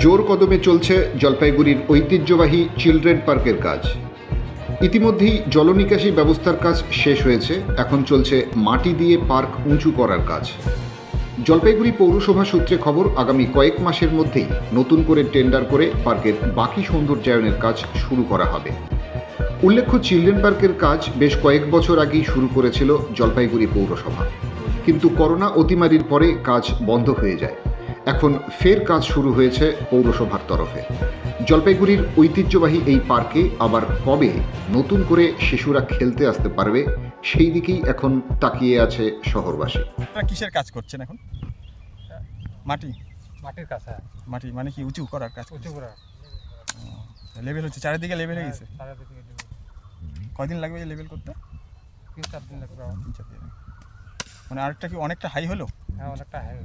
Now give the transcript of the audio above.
জোর কদমে চলছে জলপাইগুড়ির ঐতিহ্যবাহী চিলড্রেন পার্কের কাজ। ইতিমধ্যেই জলনিকাশি ব্যবস্থার কাজ শেষ হয়েছে, এখন চলছে মাটি দিয়ে পার্ক উঁচু করার কাজ। জলপাইগুড়ি পৌরসভা সূত্রে খবর, আগামী কয়েক মাসের মধ্যেই নতুন করে টেন্ডার করে পার্কের বাকি সৌন্দর্যায়নের কাজ শুরু করা হবে। উল্লেখ্য, চিলড্রেন পার্কের কাজ বেশ কয়েক বছর আগেই শুরু করেছিল জলপাইগুড়ি পৌরসভা। কিন্তু করোনা অতিমারির পরে কাজ বন্ধ হয়ে যায়। এখন ফের কাজ শুরু হয়েছে পৌরসভার তরফে। জলপাইগুড়ির ঐতিহ্যবাহী এই পার্কে আবার কবে নতুন করে শিশুরা খেলতে আসতে পারবে সেই দিকেই এখন তাকিয়ে আছে শহরবাসী। আপনারা কিসের কাজ করছেন এখন? মাটি? মাটির কাছে মাটি মানে কি উঁচু করার কাজ উঁচু করে লেভেল হচ্ছে চারিদিকে লেভেল হয়ে গেছে? সারা কয়দিন লাগবে এই লেভেল করতে? তিন চার দিন লাগবে তিন চার দিন। মানে আরেকটা কি অনেকটা হাই হলো? হ্যাঁ অনেকটা হ্যাঁ